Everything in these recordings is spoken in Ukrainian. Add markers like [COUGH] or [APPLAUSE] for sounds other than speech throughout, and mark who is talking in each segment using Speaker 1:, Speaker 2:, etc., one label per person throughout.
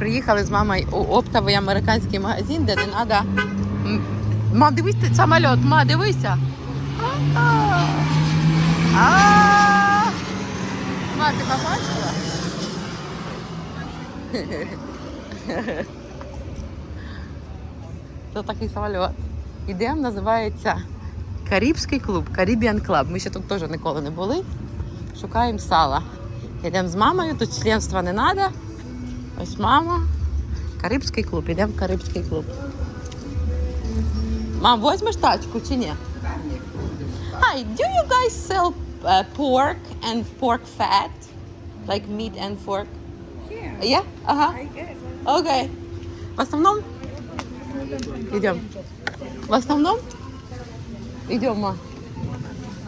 Speaker 1: Приїхали з мамою у оптовий американський магазин, де не треба. Мам, дивись самоліт, ма, дивися. Ма, ти побачила? [LAUGHS] Це такий самоліт. Ідемо, називається Карибський клуб, Caribbean Club. Ми ще тут теж ніколи не були. Шукаємо сала. Йдемо з мамою, тут членства не треба. Ось мама. Карибський клуб, йдемо в Карибський клуб. Мам, возьмеш тачку чи ні? Hi, do you guys sell uh, pork and pork fat? Like meat and pork?
Speaker 2: Yeah,
Speaker 1: Yeah? Ага.
Speaker 2: I guess.
Speaker 1: Окей. В основном? Идем. В основном? Идем, ма.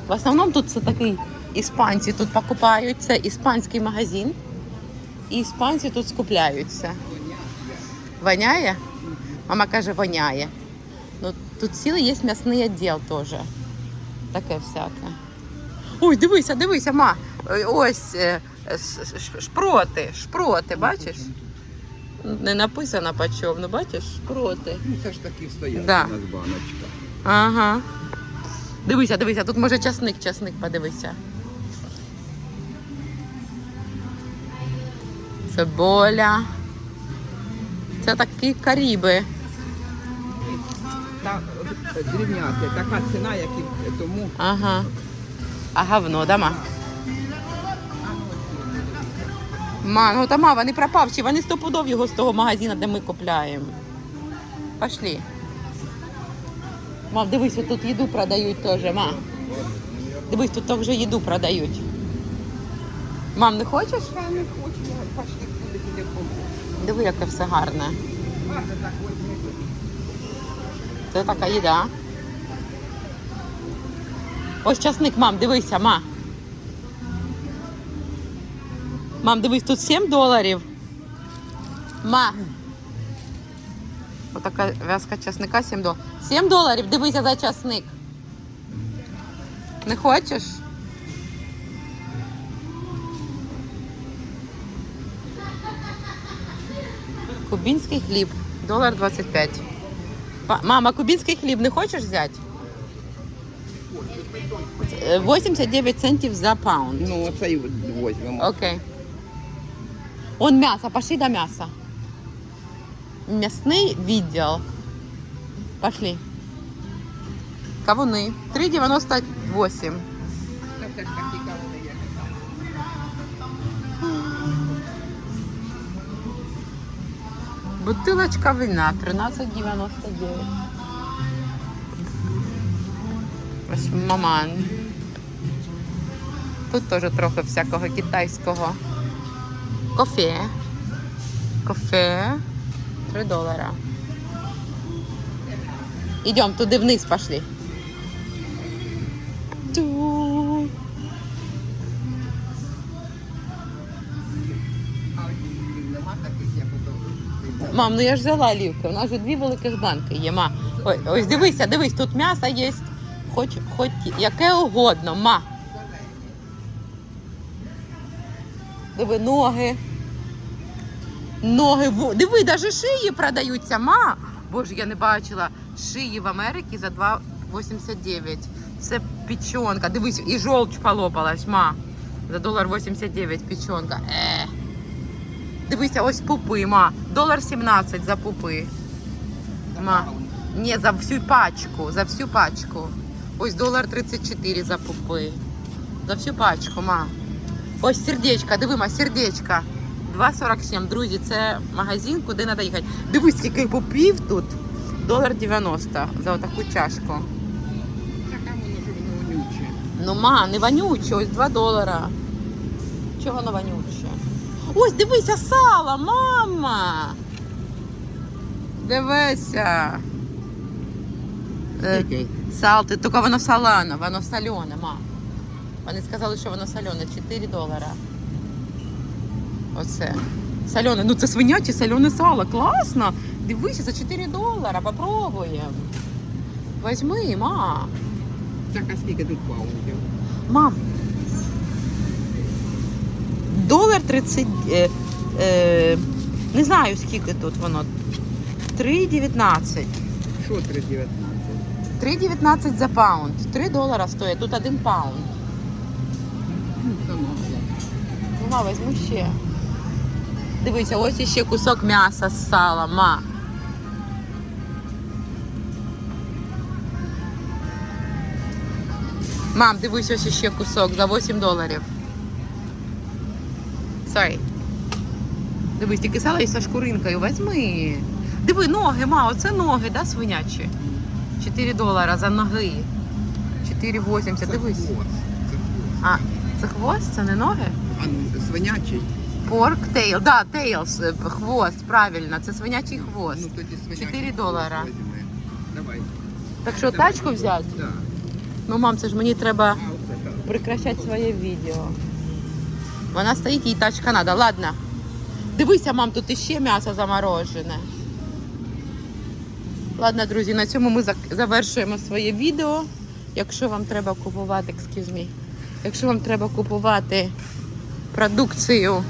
Speaker 1: В основном тут це такий іспанці тут покупають. Це іспанський магазин. І іспанці тут скупляються. Воняє? Мама каже, воняє. Ну, тут цілий є м'ясний відділ теж. Таке всяке. Ой, дивися, дивися, ма. Е, Ось е, шпроти, шпроти, бачиш? Не написано по чому, ну бачиш, шпроти.
Speaker 3: Ну, це ж такі стоять
Speaker 1: Да.
Speaker 3: у нас баночка.
Speaker 1: Ага. Дивися, дивися, тут може часник, часник, подивися. Цибуля. Це такі каріби.
Speaker 3: Та е, така ціна, як і тому.
Speaker 1: Ага. А говно, дома. Ма, ну дома, вони пропавші, вони стопудов його з того магазину, де ми купляємо. Пошли. Мам, дивись, тут їду продають теж, ма. Дивись, тут вже їду продають. Мам, не хочеш?
Speaker 3: Та не хочу, я пошли куди піде
Speaker 1: Диви, яке все гарне. Це така їда. Ось часник, мам, дивися, ма. Мам, дивись, тут 7 доларів. Ма. Отака в'язка часника 7 доларів. 7 доларів, дивися за часник. Не хочеш? Кубінський хліб. Долар 25. Па- Мама, кубинский хліб не хочеш взяти? Е, 89 центів за паунд.
Speaker 3: Ну, оцей возьмемо.
Speaker 1: Окей. Он м'ясо, пошли до м'яса. М'ясний відділ. Пошли. Кавуни. 3,98.
Speaker 3: Це все ж такі кавуни
Speaker 1: Бутилочка вина 13,99. Ось маман. Тут теж трохи всякого китайського. Кофе. Кофе. 3 долара. Идем, туди вниз пошли. Ту. Мам, ну я ж взяла олівки. У нас же дві великих банки є. Ма. Ой, ось дивися, дивись, тут м'ясо є. Хоч, хоч яке угодно, ма. Диви, ноги. Ноги. Диви, навіть шиї продаються, ма. Боже, я не бачила шиї в Америці за 2,89. Це печенка. Дивись, і жовч полопалась, ма. За долар 89 печенка. Е. Дивися, ось пупи, ма. Долар 17 за пупи. Ма. Ні, за всю пачку, за всю пачку. Ось долар 34 за пупи. За всю пачку, ма. Ось сердечко, диви, ма, сердечко. 2,47. Друзі, це магазин, куди треба їхати. Дивись, скільки пупів тут. Долар 90 за отаку чашку. Ну, ма, не вонюче, ось 2 долара. Чого воно вонюче? Ось дивися, сало, мама. Дивися. Е, Сал, ти- тільки воно солоне, воно солене, ма. Вони сказали, що воно солене, 4 долара. Оце. Солене, ну це свиняче солене сало, класно. Дивися, за 4 долара, попробуємо. Возьми, ма.
Speaker 3: Так, а скільки тут паундів?
Speaker 1: Мам. Долар 30. Е, е, Не знаю, скільки тут воно. 3,19.
Speaker 3: Що 3,19?
Speaker 1: 3,19 за паунд. 3 долара стоїть, тут один паунд.
Speaker 3: Ну, це мало.
Speaker 1: Ну, ма, візьму ще. Дивися, ось іще кусок м'яса з сала, ма. Мам, дивись, ось іще кусок за 8 доларів. Sorry. Дивись, тільки сало і шкуринкою. Візьми. Диви, ноги, ма, оце ноги, да, свинячі? 4 долара за ноги. 4,80, дивись. А, це хвост, це не ноги?
Speaker 3: А ну, свинячий.
Speaker 1: Порк тейл, да, тейлс, хвост, правильно, це свинячий хвост.
Speaker 3: Ну, тоді свинячий
Speaker 1: 4
Speaker 3: хвост
Speaker 1: долара.
Speaker 3: візьми. Давай.
Speaker 1: Так що тачку взяти?
Speaker 3: Так.
Speaker 1: Ну, мам, це ж мені треба
Speaker 3: А, оце так.
Speaker 1: прекращати своє відео. Вона стоїть, їй тачка треба. Ладно. Дивися, мам, тут іще м'ясо заморожене. Ладно, друзі, на цьому ми завершуємо своє відео. Якщо вам треба купувати, excuse me, якщо вам треба купувати продукцію.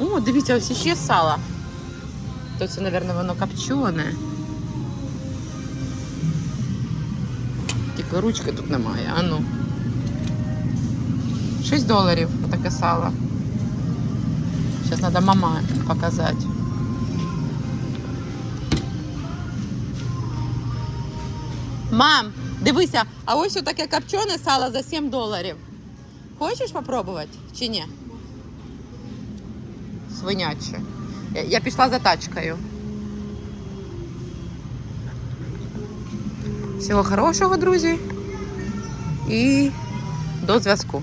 Speaker 1: О, дивіться, ось іще сало. То це, мабуть, воно копчене. Тільки ручки тут немає, а ну. 6 доларів таке сало. Зараз треба мама показати. Мам, дивися, а ось таке копчене сало за 7 доларів. Хочеш спробувати чи ні? Свиняче. Я- пішла за тачкою. Всього хорошого, друзі. І до зв'язку.